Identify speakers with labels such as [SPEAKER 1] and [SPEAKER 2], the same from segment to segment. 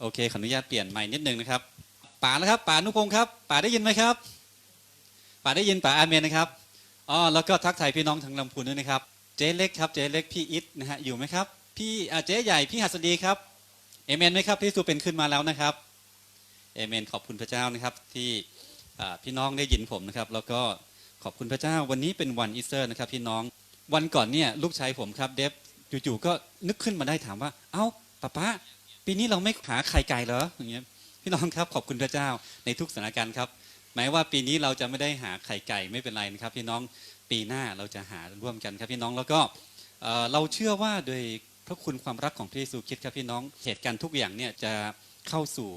[SPEAKER 1] โอเคขออนุญาตเปลี่ยนใหม่นิดนึงนะครับป๋าแล้วครับป๋านุพงศ์ครับป๋าได้ยินไหมครับป๋าได้ยินป๋าอาเมนนะครับอ๋อแล้วก็ทักทายพี่น้องทางลำพูนด้วยนะครับเจ๊เล็กครับเจ๊เล็กพี่อิทนะฮะอยู่ไหมครับพี่เจ๊ใหญ่พี่หัสดีครับเอเมนไหมครับพี่สูเป็นขึ้นมาแล้วนะครับเอเมนขอบคุณพระเจ้านะครับที่พี่น้องได้ยินผมนะครับ แล้วก็ขอบคุณพระเจ้าวันนี้เป็นวันอีสเตอร์นะครับพี่น้องวันก่อนเนี่ยลูกชายผมครับเดฟจู่ๆก็นึกขึ้นมาได้ถามว่า เอ้าป้าป้า ปีนี้เราไม่หาไข่ไก่เหรออย่างเงี้ยพี่น้องครับขอบคุณพระเจ้าในทุกสถานการณ์ครับแม้ว่าปีนี้เราจะไม่ได้หาไข่ไก่ไม่เป็นไรนะครับ พี่น้องปีหน้าเราจะหาร่วมกันครับพี่น้องแล้วก็เเราเชื่อว่าโดยพระคุณความรักของพระเยซูคริสต์ครับพี่น้องเหตุการณ์ทุกอย่างเนี่ยจะเข้าสู่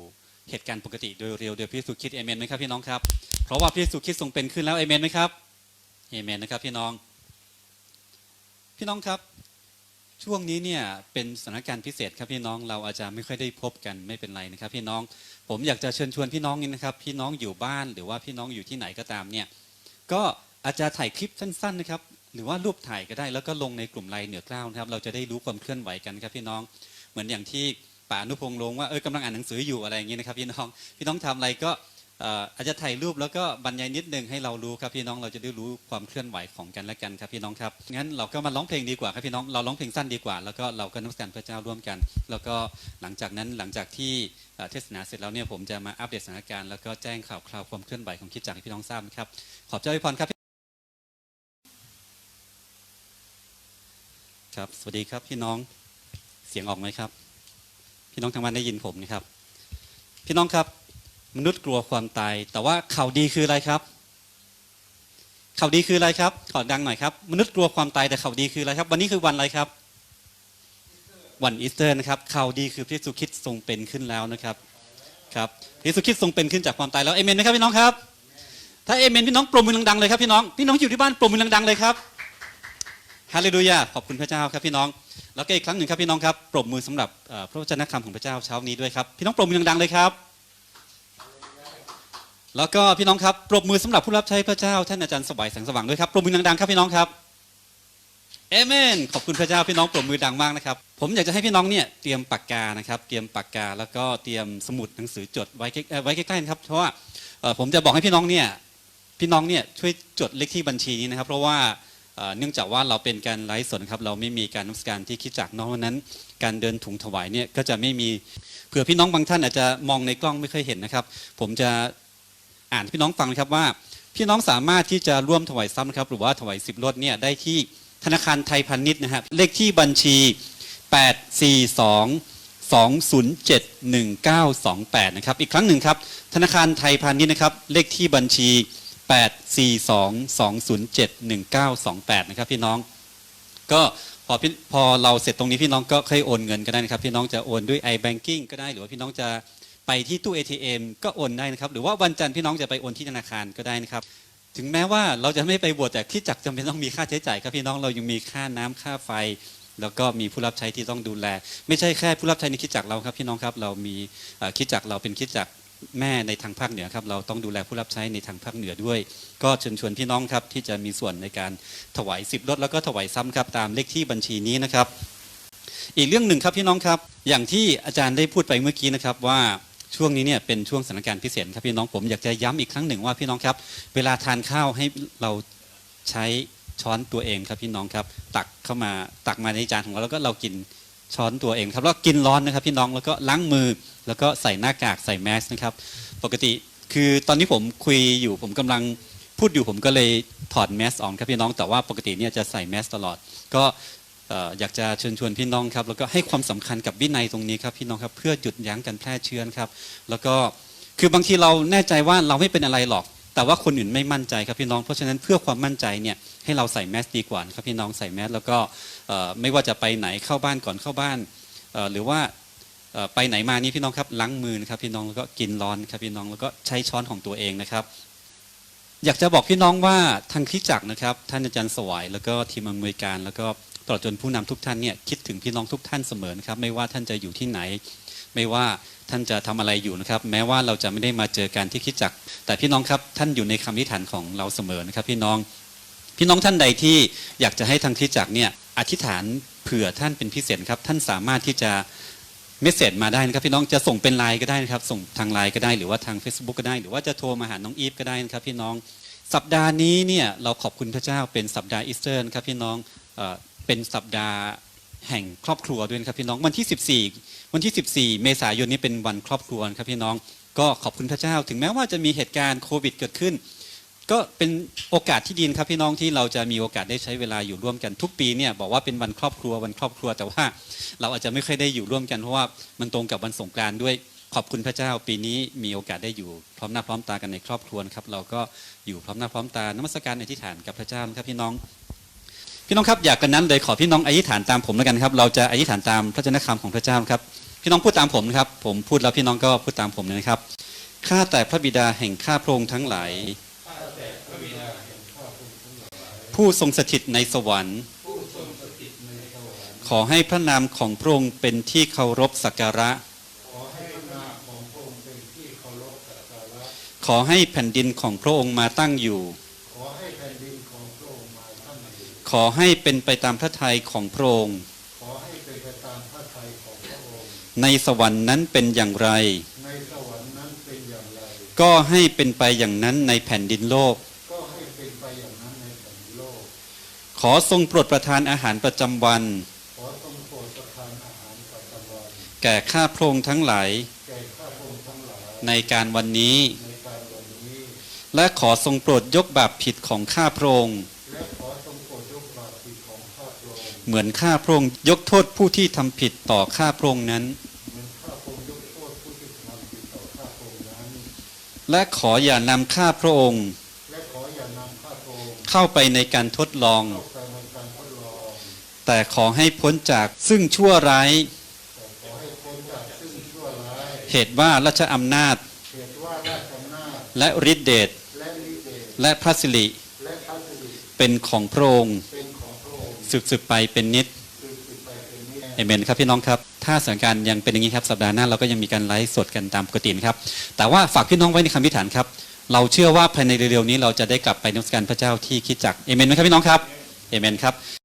[SPEAKER 1] เหตุการณ์ปกติโดยเร็วโดยพระเยซูคริสต์เอเมนไหมครับพี่น้องครับเพราะว่าพระเยซูคริสต์ทรงเป็นขึ้นแล้วเอเมนไหมครับเอเมนนะครับพี่น้อง พี่น้องครับ ช่วงนี้เนี่ยเป็นสถานการณ์พิเศษครับพี่น้องเราอาจจะไม่ค่อยได้พบกันไม่เป็นไรนะครับพี่น้องผมอยากจะเชิญชวนพี่น้องนี่นะครับ พี่น้องอยู่บ้านหรือว่าพี่น้องอยู่ที่ไหนก็ตามเนี่ยก็อาจจะถ่ายคลิปสั้นๆนะครับหรือว่ารูปถ่ายก็ได้แล้วก็ลงในกลุ่มไลน์เหนือกล้าวนะครับ เราจะได้รู้ความเคลื่อนไหวกันครับพี่น้องเหมือนอย่างที่ป่านุพงษ์ลงว่าเออกำลังอ่านหนังสืออยู่อะไรอย่างนี้นะครับพี่น้องพี่น้องทำอะไรก็ อาจจะถ่ายรูปแล้วก็บรรยายนิดนึงให้เรารู้ครับพี่น้องเราจะได้รู้ความเคลื่อนไหวของกันและกันครับพี่น้องครับงั้นเราก็มาร้องเพลงดีกว่าครับพี่น้องเราร้องเพลงสั้นดีกว่า แล้วก็เราก็นมัสการพระเจ้าร่วมกัน แล้วก็หลังจากนั้นหลังจากที่เทศนาเสร็จแล้วเนี่ยผมจะมาอัปเดตสถานการณ์แล้วก็แจ้งข่าวคราวความเคลื่อนไหวของคิดจักรให้พี่น้องทราบนะครับขอบเจ้าอวยพรครับครับ สวัสดีครับพี่น้องเสียงออกไหมครับ พี่น้องทางบ้านได้ยินผมนะครับ พี่น้องครับ มนุษย์กลัวความตาย แต่ว่าข่าวดีคืออะไรครับข่าวดีคืออะไรครับ ขอดังหน่อยครับ มนุษย์กลัวความตายแต่ข่าวดีคืออะไรครับ วันนี้คือวันอะไรครับ วันอีสเตอร์นะครับข่าวดีคือพระเยซูคริสต์ทรงเป็นขึ้นแล้วนะครับ ครับพระเยซูคริสต์ทรงเป็นขึ้นจากความตายแล้วเอเมนไหมครับพี่น้องครับ ถ้าเอเมนพี่น้องปรบมือดังๆเลยครับพี่น้อง พี่น้องอยู่ที่บ้านปรบมือดังๆเลยครับ ฮาเลลูยา ขอบคุณพระเจ้าครับพี่น้อง แล้วก็อีกครั้งหนึ่งครับพี่น้องครับ ปรบมือสำหรับพระวจนะคำของพระเจ้าเช้านี้ด้วยครับ พี่น้องปรบมือดังๆเลยครับ แล้วก็พี่น้องครับปรบมือสำหรับผู้รับใช้พระเจ้าท่านอาจารย์สวัยแสงสว่างด้วยครับปรบมือดังๆครับพี่น้องครับเอเมนขอบคุณพระเจ้าพี่น้องปรบมือดังมากนะครับ ผมอยากจะให้พี่น้องเนี่ยเตรียมปากกานะครับเตรียมปากกาแล้วก็เตรียมสมุดหนังสือจดไว้ใกล้เอ่อไว้ใกล้ๆครับเพราะว่าผมจะบอกให้พี่น้องเนี่ยพี่น้องเนี่ยช่วยจดเลขที่บัญชีนี้นะครับ เพราะว่าเนื่องจากว่าเราเป็นการไลฟ์สดครับเราไม่มีการนัสการที่คิดจากน้องนั้น การเดินถุงถวายเนี่ยก็จะไม่มีเผื่อพี่น้องบางท่านอาจจะมองในกล้องไม่เคยเห็นนะครับ ผมจะ อ่านพี่น้องฟังนะครับว่า พี่น้องสามารถที่จะร่วมถวายซ้ำนะครับหรือว่าถวายสิบรถเนี่ยได้ที่ธนาคารไทยพาณิชย์นะครับเลขที่บัญชี 842 2071928 นะครับ อีกครั้งหนึ่งครับ ธนาคารไทยพาณิชย์นะครับ เลขที่บัญชี 842-207-1928 นะครับพี่น้อง ก็พอพี่พอเราเสร็จตรงนี้พี่น้องก็ค่อยโอนเงินก็ได้นะครับ พี่น้องจะโอนด้วย i-banking ก็ได้หรือว่าพี่น้องจะ ไปที่ตู้ ATM ก็โอนได้นะครับ หรือว่าวันจันทร์พี่น้องจะไปโอนที่ธนาคารก็ได้นะครับ ถึงแม้ว่าเราจะไม่ไปบวชแต่ที่จักจำเป็นต้องมีค่าใช้จ่ายครับพี่น้องเรายังมีค่าน้ำค่าไฟ แล้วก็มีผู้รับใช้ที่ต้องดูแล ไม่ใช่แค่ผู้รับใช้ในคิดจักเราครับพี่น้องครับเรามีคิดจักเราเป็นคิดจักแม่ในทางภาคเหนือครับเราต้องดูแลผู้รับใช้ในทางภาคเหนือด้วย ก็เชิญชวนพี่น้องครับที่จะมีส่วนในการถวายสิบรถแล้วก็ถวายซ้ำครับตามเลขที่บัญชีนี้นะครับ อีกเรื่องหนึ่งครับพี่น้องครับ อย่างที่อาจารย์ได้พูดไปเมื่อกี้นะครับว่า ช่วงนี้เนี่ยเป็นช่วงสถานการณ์พิเศษครับพี่น้องผมอยากจะย้ำอีกครั้งหนึ่งว่าพี่น้องครับ เวลาทานข้าวให้เราใช้ช้อนตัวเองครับพี่น้องครับ ตักเข้ามาตักมาในจานของเราแล้วก็เรากินช้อนตัวเองครับแล้วกินร้อนนะครับพี่น้องแล้วก็ล้างมือแล้วก็ใส่หน้ากากใส่แมสนะครับ ปกติคือตอนนี้ผมคุยอยู่ผมกำลังพูดอยู่ผมก็เลยถอดแมสออกครับพี่น้องแต่ว่าปกติเนี่ยจะใส่แมสตลอด ก็ อยากจะเชิญชวนพี่น้องครับแล้วก็ให้ความสำคัญกับวินัยตรงนี้ครับพี่น้องครับเพื่อหยุดยั้งการแพร่เชื้อครับแล้วก็คือบางทีเราแน่ใจว่าเราไม่เป็นอะไรหรอก แต่ว่าคนอื่นไม่มั่นใจครับพี่น้องเพราะฉะนั้นเพื่อความมั่นใจเนี่ยให้เราใส่แมสดีกว่าครับพี่น้องใส่แมสแล้วก็ไม่ว่าจะไปไหนเข้าบ้านก่อนเข้าบ้านหรือว่าไปไหนมานี่พี่น้องครับล้างมือนะครับพี่น้องแล้วก็กินร้อนครับพี่น้องแล้วก็ใช้ช้อนของตัวเองนะครับ อยากจะบอกพี่น้องว่าทางคริสจักรนะครับ ท่านอาจารย์สวายแล้วก็ทีมอำนวยการ แล้วก็ตลอดจนผู้นำทุกท่านเนี่ยคิดถึงพี่น้องทุกท่านเสมอนะครับ ไม่ว่าท่านจะอยู่ที่ไหน ไม่ว่าท่านจะทำอะไรอยู่นะครับ แม้ว่าเราจะไม่ได้มาเจอกันที่คริสจักร แต่พี่น้องครับท่านอยู่ในคำนิฐานของเราเสมอนะครับ พี่น้อง พี่น้องท่านใดที่อยากจะให้ทางคริสจักรเนี่ยอธิษฐานเผื่อท่านเป็นพิเศษครับ ท่านสามารถที่จะ เมสเซจมาได้นะครับพี่น้องจะส่งเป็นไลน์ก็ได้นะครับ ส่งทางไลน์ก็ได้หรือว่าทาง Facebook ก็ได้ หรือว่าจะโทรมาหาน้องอีฟก็ได้นะครับพี่น้องสัปดาห์นี้เนี่ยเราขอบคุณพระเจ้าเป็นสัปดาห์อีสเตอร์นะครับพี่น้องเอเป็นสัปดาห์แห่งครอบครัวด้วยนะครับพี่น้องวันที่ 14 วันที่ 14 เมษายนนี้เป็นวันครอบครัวครับพี่น้อง ก็ขอบคุณพระเจ้า ถึงแม้ว่าจะมีเหตุการณ์โควิดเกิดขึ้น ก็เป็นโอกาสที่ดีครับพี่น้องที่เราจะมีโอกาสได้ใช้เวลาอยู่ร่วมกันทุกปีเนี่ยบอกว่าเป็นวันครอบครัววันครอบครัว แต่ว่าเราอาจจะไม่ค่อยได้อยู่ร่วมกันเพราะว่ามันตรงกับวันสงกรานต์ด้วยขอบคุณพระเจ้าปีนี้มีโอกาสได้อยู่พร้อมหน้าพร้อมตากันในครอบครัวครับเราก็อยู่พร้อมหน้าพร้อมตานมัสการในที่ฐานกับพระเจ้าครับพี่น้อง พี่น้องครับอยากกันนั้นเลยขอพี่น้องอธิษฐานตามผมแล้วกันครับ เราจะอธิษฐานตามพระเจ้าคำของพระเจ้าครับ พี่น้องพูดตามผมนะครับ ผมพูดแล้วพี่น้องก็พูดตามผมเลยนะครับข้าแต่พระบิดาแห่งข้าพระองค์ทั้งหลาย ผู้ทรงสถิตในสวรรค์ ขอให้พระนามของพระองค์เป็นที่เคารพสักการะ ขอให้แผ่นดินของพระองค์มาตั้งอยู่ ขอให้เป็นไปตามพระทัยของพระองค์
[SPEAKER 2] ขอให้เป็นไปตามพระทัยของพระองค์
[SPEAKER 1] ในสวรรค์นั้นเป็นอย่างไร
[SPEAKER 2] ในสวรรค์นั้นเป็นอย่างไร
[SPEAKER 1] ก็ให้เป็นไปอย่างนั้นในแผ่นดินโลก ขอทรงโปรดประทานอาหารประจำวัน
[SPEAKER 2] ขอทรงโปรดประทานอาหารประจำวัน
[SPEAKER 1] แก่ข้าพระองค์ทั้งหลาย
[SPEAKER 2] แก่ข้าพระองค์ทั้งหลาย
[SPEAKER 1] ในการวันนี้
[SPEAKER 2] ในการวันนี้
[SPEAKER 1] และขอทรงโปรดยกบาปผิดของข้าพระองค์
[SPEAKER 2] และขอทรงโปรดยกบาปผิดของข้าพระองค์
[SPEAKER 1] เหมือนข้าพระองค์ยกโทษผู้ที่ทำผิดต่อข้าพระองค์นั้น
[SPEAKER 2] เหมือนข้าพระองค์ยกโทษผู้ที่ทำผิดต่อข้าพระองค์นั้น
[SPEAKER 1] และขออย่านำข้าพระองค์
[SPEAKER 2] และขออย่านำข้าพระองค์
[SPEAKER 1] เข้าไปในการทดลอง
[SPEAKER 2] เข้าไปในการทดลอง
[SPEAKER 1] แต่ขอให้พ้นจากซึ่งชั่วร้าย เหตุว่าราชอำนาจ และฤทธิเดช
[SPEAKER 2] และ
[SPEAKER 1] พระสิริเป็นของพระองค์สืบสืบไปเป็นนิจ
[SPEAKER 2] คือสืบไปเอ
[SPEAKER 1] เมนครับพี่น้องครับถ้าสถานการณ์ยังเป็นอย่างนี้ครับสัปดาห์หน้าเราก็ยังมีการไลฟ์สดกันตามปกตินะครับ แต่ว่าฝากพี่น้องไว้ในคำพิฐานครับ เราเชื่อว่าภายในเร็วๆนี้เราจะได้กลับไปนมัสการพระเจ้าที่คิดจักเอเมนไหมครับพี่น้องครับเอเมนครับ